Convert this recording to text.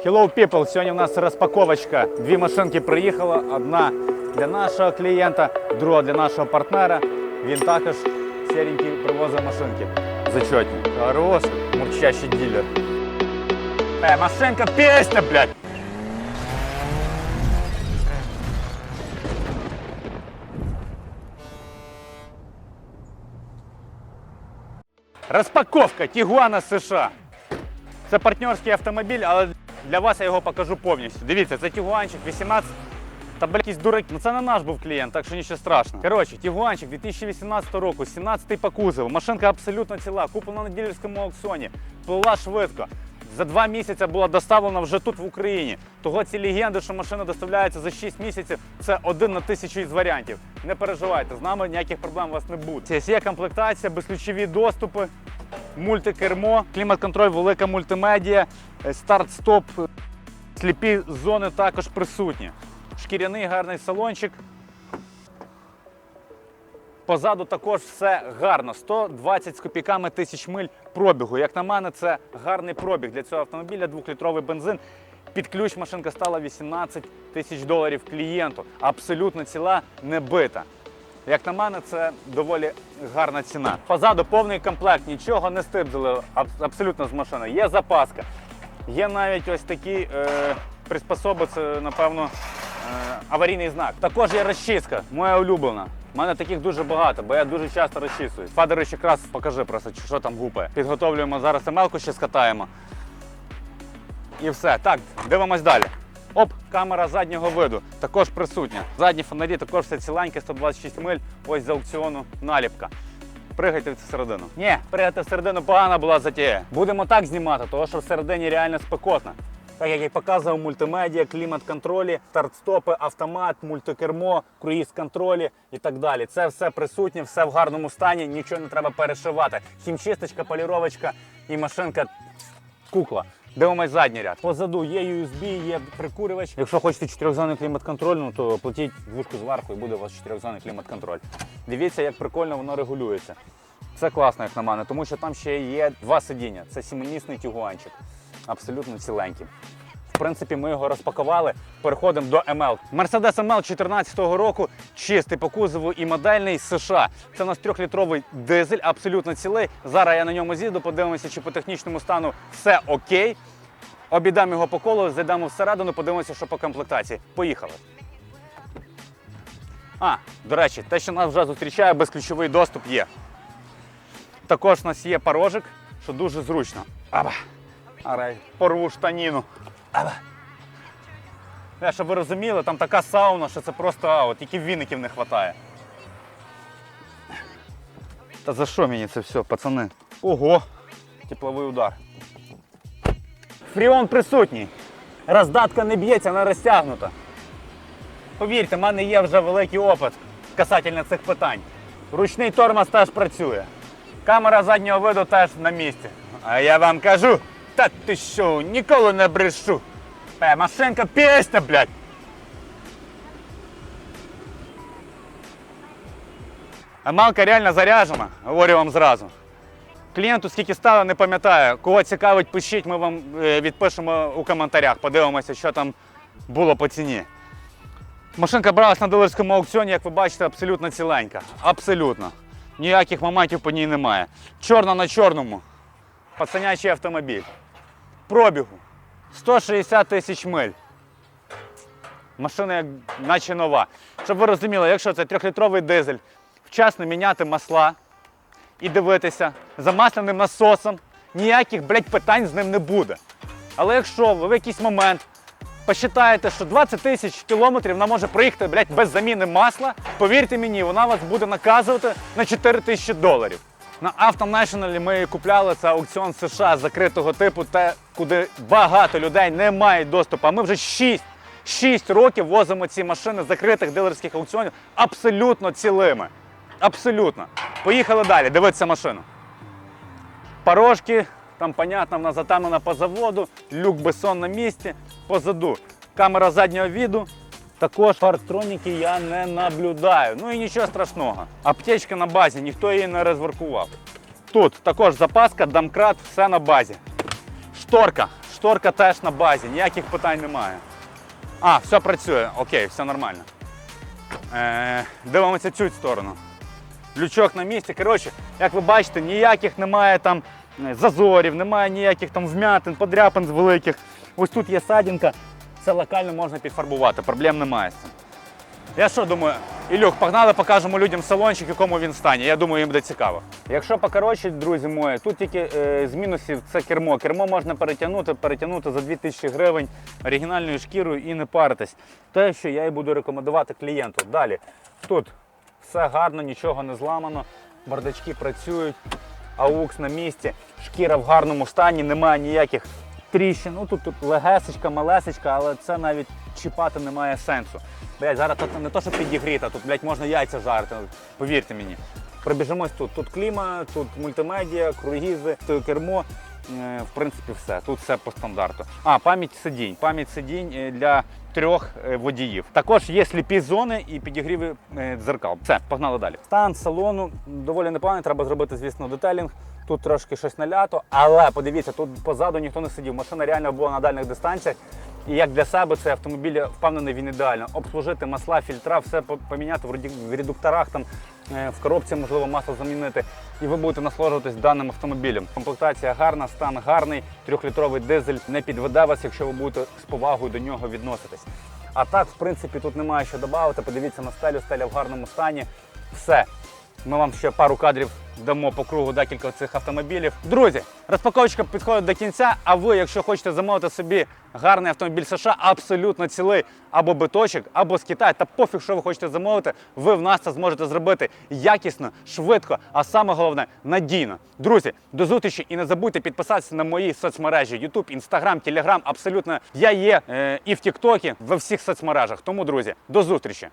Hello people! Сьогодні у нас розпаковочка. Дві машинки приїхало. Одна для нашого клієнта, друга для нашого партнера. Він також серенький привозить машинки. Зачетні. Хорош, мурчащий дилер. Е, машинка пісня, блядь! Розпаковка Тігуана США. Це партнерський автомобіль, але для вас я його покажу повністю. Дивіться, це Тігуанчик 18. Та блядь, якийсь. Ну це не наш був клієнт, так що нічого страшного. Коротше, Тігуанчик 2018 року, 17 по кузову. Машинка абсолютно ціла, куплена на дилерському аукціоні, плила швидко. За два місяці була доставлена вже тут в Україні. Того ці легенди, що машина доставляється за 6 місяців, це один на тисячу із варіантів. Не переживайте, з нами ніяких проблем у вас не буде. Є комплектація, безключові доступи, мультикермо, клімат-контроль, велика мультимедіа, е, старт-стоп, сліпі зони також присутні. Шкіряний гарний салончик. Позаду також все гарно. 120 з копійками тисяч миль пробігу. Як на мене, це гарний пробіг для цього автомобіля, двохлітровий бензин. Під ключ машинка стала 18 тисяч доларів клієнту. Абсолютно ціла, не бита. Як на мене, це доволі гарна ціна. Позаду повний комплект, нічого не стибзили аб- абсолютно з машини. Є запаска, є навіть ось такі е, приспособи, це, напевно, е, аварійний знак. Також є розчистка, моя улюблена. У мене таких дуже багато, бо я дуже часто розчісую. Фадерич якраз покажи просто, що там гупає. Підготовлюємо зараз емелку, ще скатаємо. І все. Так, дивимось далі. Оп, камера заднього виду також присутня. Задні фонарі також все ціленьке, 126 миль. Ось з аукціону наліпка. Пригайте всередину. Ні, пригати всередину погана була затія. Будемо так знімати, тому що всередині реально спекотно. Так як я показував, мультимедіа, клімат-контролі, старт-стопи, автомат, мультикермо, круїз-контролі і так далі. Це все присутнє, все в гарному стані, нічого не треба перешивати. Хімчисточка, поліровочка і машинка кукла. Дивимось задній ряд. Позаду є USB, є прикурювач. Якщо хочете чотирьохзонний клімат-контроль, ну то платіть двушку зверху і буде у вас чотирьохзонний клімат-контроль. Дивіться, як прикольно воно регулюється. Це класно, як на мене, тому що там ще є два сидіння. Це сімимісний тюгуанчик. Абсолютно ціленький. Принципі, ми його розпакували. Переходимо до ML. Mercedes ML 2014 року, чистий по кузову і модельний США. Це у нас трьохлітровий дизель, абсолютно цілий. Зараз я на ньому з'їду, подивимося, чи по технічному стану все окей. Обійдемо його по колу, зайдемо всередину, подивимося, що по комплектації. Поїхали. А, до речі, те, що нас вже зустрічає, безключовий доступ є. Також у нас є порожик, що дуже зручно. Аба. Арай, порву штаніну. Аба. Е, щоб ви розуміли, там така сауна, що це просто аут, тільки віників не вистачає. Та за що мені це все, пацани? Ого! Тепловий удар. Фріон присутній. Роздатка не б'ється, не розтягнута. Повірте, в мене є вже великий опит касательно цих питань. Ручний тормоз теж працює. Камера заднього виду теж на місці. А я вам кажу, та ти що, ніколи не брешу. Е, машинка пісня, блядь. Амалка реально заряджена, говорю вам зразу. Клієнту скільки стало, не пам'ятаю. Кого цікавить, пишіть, ми вам е, відпишемо у коментарях, подивимося, що там було по ціні. Машинка бралась на дилерському аукціоні, як ви бачите, абсолютно ціленька. Абсолютно. Ніяких моментів по ній немає. Чорна на чорному. Пацанячий автомобіль. Пробігу. 160 тисяч миль. Машина як наче нова. Щоб ви розуміли, якщо це трьохлітровий дизель, вчасно міняти масла і дивитися за масляним насосом, ніяких блядь, питань з ним не буде. Але якщо ви в якийсь момент посчитаєте, що 20 тисяч кілометрів вона може проїхати блядь, без заміни масла, повірте мені, вона вас буде наказувати на 4 тисячі доларів. На National ми купляли це аукціон США закритого типу, те, куди багато людей не мають доступу. А ми вже 6, 6 років возимо ці машини закритих дилерських аукціонів абсолютно цілими. Абсолютно. Поїхали далі, дивитися машину. Порожки, там, понятно, вона затамлена по заводу, люк Бессон на місці, позаду. Камера заднього віду. Також парктроніки я не наблюдаю. Ну і нічого страшного. Аптечка на базі, ніхто її не розворкував. Тут також запаска, домкрат, все на базі. Шторка. шторка теж на базі, ніяких питань немає. А, все працює, окей, все нормально. Е, дивимося цю сторону. Лючок на місці. Коротше, як ви бачите, ніяких немає там е, зазорів, немає ніяких там вмятин, подряпин з великих. Ось тут є садінка, це локально можна підфарбувати, проблем немає. Я що думаю, Ілюх, погнали, покажемо людям салончик, якому він стані. Я думаю, їм буде цікаво. Якщо покоротше, друзі мої, тут тільки е, з мінусів це кермо. Кермо можна перетягнути, перетягнути за 2000 гривень оригінальною шкірою і не паритись. Те, що я і буду рекомендувати клієнту. Далі. Тут все гарно, нічого не зламано, бардачки працюють, аукс на місці, шкіра в гарному стані, немає ніяких тріщин. Ну тут, тут легесечка, малесечка, але це навіть чіпати немає сенсу. Блять, зараз тут не то, що підігріта, тут блять, можна яйця жарити, повірте мені. Пробіжимось тут. Тут кліма, тут мультимедіа, круїзи, кермо. Е, В принципі, все. Тут все по стандарту. А, пам'ять сидінь. Пам'ять сидінь е, для трьох е, водіїв. Також є сліпі зони і підігріви дзеркал. Все, погнали далі. Стан салону доволі непоганий, треба зробити, звісно, детелінг. Тут трошки щось налято, але подивіться, тут позаду ніхто не сидів. Машина реально була на дальних дистанціях. І як для себе цей автомобіль впевнений, він ідеально. Обслужити масла, фільтра, все поміняти в редукторах, там, в коробці можливо масло замінити. І ви будете насолоджуватись даним автомобілем. Комплектація гарна, стан гарний, трьохлітровий дизель не підведе вас, якщо ви будете з повагою до нього відноситись. А так, в принципі, тут немає що додати. Подивіться на стелю, стеля в гарному стані. Все. Ми вам ще пару кадрів дамо по кругу декілька цих автомобілів. Друзі, розпаковочка підходить до кінця. А ви, якщо хочете замовити собі гарний автомобіль США, абсолютно цілий або биточок, або з Китаю, та пофіг, що ви хочете замовити, ви в нас це зможете зробити якісно, швидко, а саме головне надійно. Друзі, до зустрічі і не забудьте підписатися на мої соцмережі: YouTube, Instagram, Telegram. Абсолютно я є е, і в Тіктокі, во всіх соцмережах. Тому, друзі, до зустрічі.